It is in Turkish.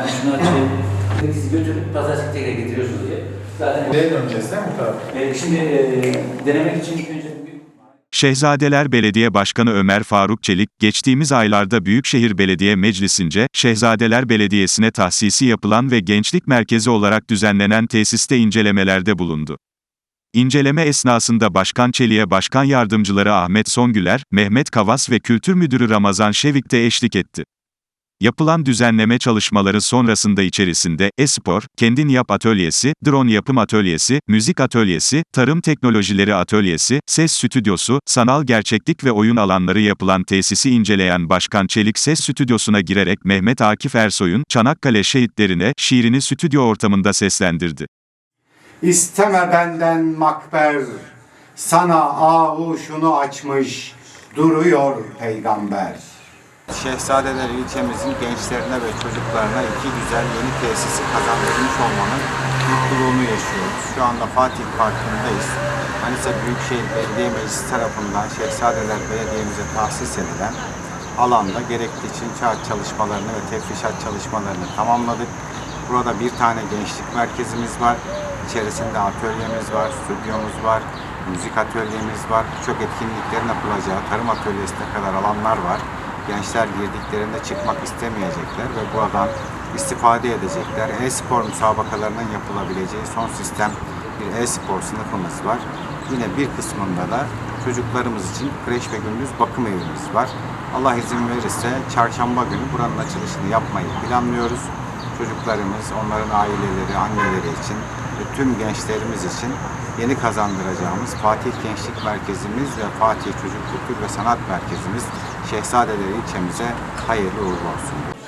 ben şunu açayım. Sizi götürüp pazartesi tekrar getiriyorsunuz diye. Zaten Buraya döneceğiz değil mi bu tarafa? e, şimdi e, denemek için ilk önce bugün Şehzadeler Belediye Başkanı Ömer Faruk Çelik, geçtiğimiz aylarda Büyükşehir Belediye Meclisi'nce, Şehzadeler Belediyesi'ne tahsisi yapılan ve gençlik merkezi olarak düzenlenen tesiste incelemelerde bulundu. İnceleme esnasında Başkan Çelik'e Başkan Yardımcıları Ahmet Songüler, Mehmet Kavas ve Kültür Müdürü Ramazan Şevik de eşlik etti. Yapılan düzenleme çalışmaları sonrasında içerisinde e-spor, kendin yap atölyesi, drone yapım atölyesi, müzik atölyesi, tarım teknolojileri atölyesi, ses stüdyosu, sanal gerçeklik ve oyun alanları yapılan tesisi inceleyen Başkan Çelik ses stüdyosuna girerek Mehmet Akif Ersoy'un Çanakkale şehitlerine şiirini stüdyo ortamında seslendirdi. İsteme benden makber, sana ahuşunu açmış, duruyor peygamber. Şehzadeler ilçemizin gençlerine ve çocuklarına iki güzel yeni tesisi kazandırmış olmanın mutluluğunu yaşıyoruz. Şu anda Fatih Parkı'ndayız. Manisa Büyükşehir Belediye Meclisi tarafından Şehzadeler Belediye'mize tahsis edilen alanda gerekli için kağıt çalışmalarını ve tefrişat çalışmalarını tamamladık. Burada bir tane gençlik merkezimiz var. İçerisinde atölyemiz var, stüdyomuz var, müzik atölyemiz var. Birçok etkinliklerin yapılacağı tarım atölyesine kadar alanlar var. Gençler girdiklerinde çıkmak istemeyecekler ve buradan istifade edecekler. E-spor müsabakalarının yapılabileceği son sistem bir e-spor sınıfımız var. Yine bir kısmında da çocuklarımız için kreş ve gündüz bakım evimiz var. Allah izin verirse çarşamba günü buranın açılışını yapmayı planlıyoruz. Çocuklarımız, onların aileleri, anneleri için tüm gençlerimiz için yeni kazandıracağımız Fatih Gençlik Merkezimiz ve Fatih Çocuk Kültür ve Sanat Merkezimiz Şehzadeler ilçemize hayırlı uğurlu olsun.